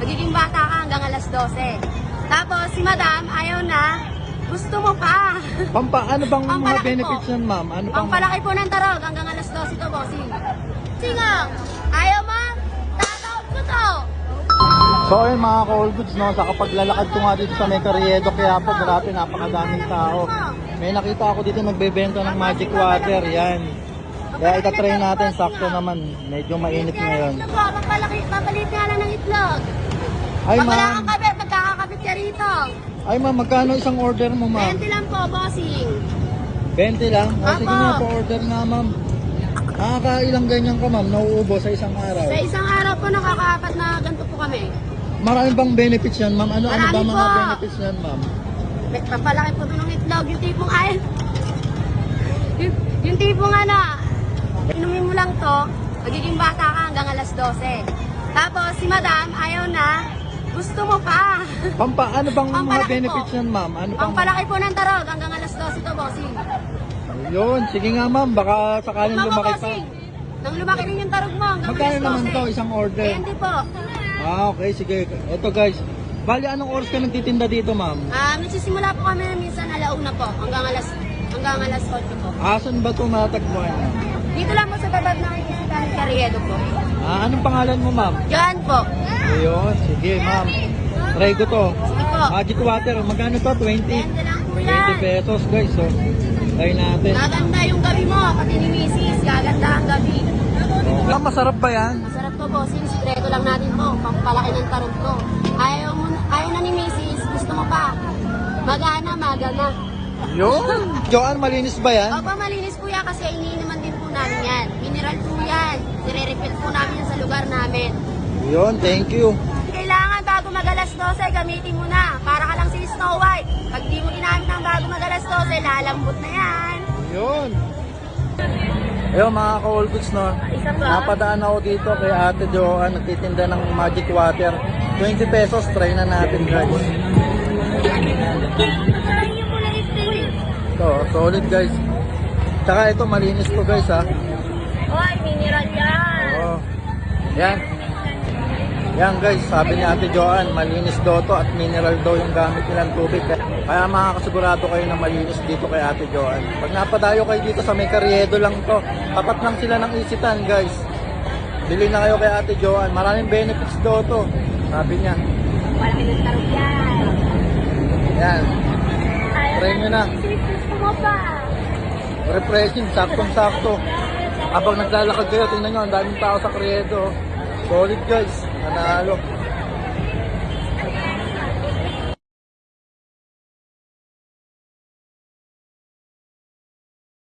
magiging bata ka hanggang alas 12. Tapos si madam, ayaw na, gusto mo pa. Pampa, ano bang mga Pampalaki benefits po. ma'am? Ano pang... Pampalaki po ng tarog hanggang alas 12 to, bossing. Singang, ayaw mo? Tatawag ko to. So ayun mga ka-all goods, no? Sa kapag lalakad ko nga dito sa may kaya po grabe, napakadaming tao. May nakita ako dito nagbebenta ng magic water, yan. Kaya itatry natin, sakto naman. Medyo mainit ngayon. Ito po, pampalaki, pampalit nga. Ay Pag wala ma'am, kang kabit, magkakakabit ka rito. ay ma'am, magkano isang order mo ma'am? 20 lang po, bossing. 20 lang? O sige Apo. nga po, order nga ma'am. Nakakailang ganyan ka ma'am, nauubo sa isang araw. Sa isang araw po, nakakaapat na ganito po kami. Maraming bang benefits yan ma'am? Ano, ano ba Marami mga po. benefits yan ma'am? May papalaki po ito ng itlog. Yung tipong ay... Yung, yung tipong ano, inumin mo lang to, magiging bata ka hanggang alas 12. Tapos si madam, ayaw na, gusto mo pa. Pampa, ano bang mga Pampalaki benefits po. yan ma'am? Ano bang... Pampalaki po ng tarog hanggang alas 12 to, bossing. Yun, sige nga ma'am, baka sakaling Mama, lumaki pa. bossing. Nang lumaki rin yung tarog mo hanggang Magkano alas 12. naman to, isang order? 20 po. Ah, okay, sige. Ito guys, bali anong oras ka nagtitinda dito ma'am? Ah, nagsisimula po kami minsan alauna po hanggang alas hanggang alas 8 po. Asan ba ito matagpuan? Dito lang po sa babag ng Carriedo po. Ah, anong pangalan mo ma'am? Diyan po. Ayun, sige ma'am. Try ko to. Sige po. Magic water, magkano to? 20? 20 lang po 20 yan. pesos guys, so. Try natin. Gaganda yung gabi mo, pati ni Mrs. Gaganda ang gabi. Ah, masarap ba yan? Masarap to po, since sikreto lang natin po, pampalaki ng tarong to. Ayaw, mo, ayaw na ni Mrs. Gusto mo pa. Magana, magana. Yun. Joan, malinis ba yan? Opo, malinis po yan kasi iniinuman din po namin yan. Mineral po yan. Nire-refill po namin yan sa lugar namin. Yun, thank you. Kailangan bago magalas 12, gamitin mo na. Para ka lang si Snow White. Pag di mo ginamit ng bago magalas 12, lalambot na yan. Yun. Ayun mga ka-all goods no. Isa pa? Napadaan ako dito kay Ate Joan, nagtitinda ng magic water. 20 pesos, try na natin guys. Ito, solid guys. Tsaka ito, malinis to guys ha. Hoy, mineral yan. Oo. Yan. Yan guys, sabi ni Ate Joan, malinis daw to at mineral daw yung gamit nilang tubig. Kaya makakasigurado kayo na malinis dito kay Ate Joan. Pag napadayo kayo dito sa may Carriedo lang to, tapat lang sila ng isitan guys. Bili na kayo kay Ate Joan, maraming benefits daw to. Sabi niya. Wala ng tarot yan. Yan, Try nyo na. Gusto mo pa. refreshing, saktong-sakto. Habang naglalakad kayo, tingnan nyo, ang daming tao sa Carriedo. Solid guys, nanalo.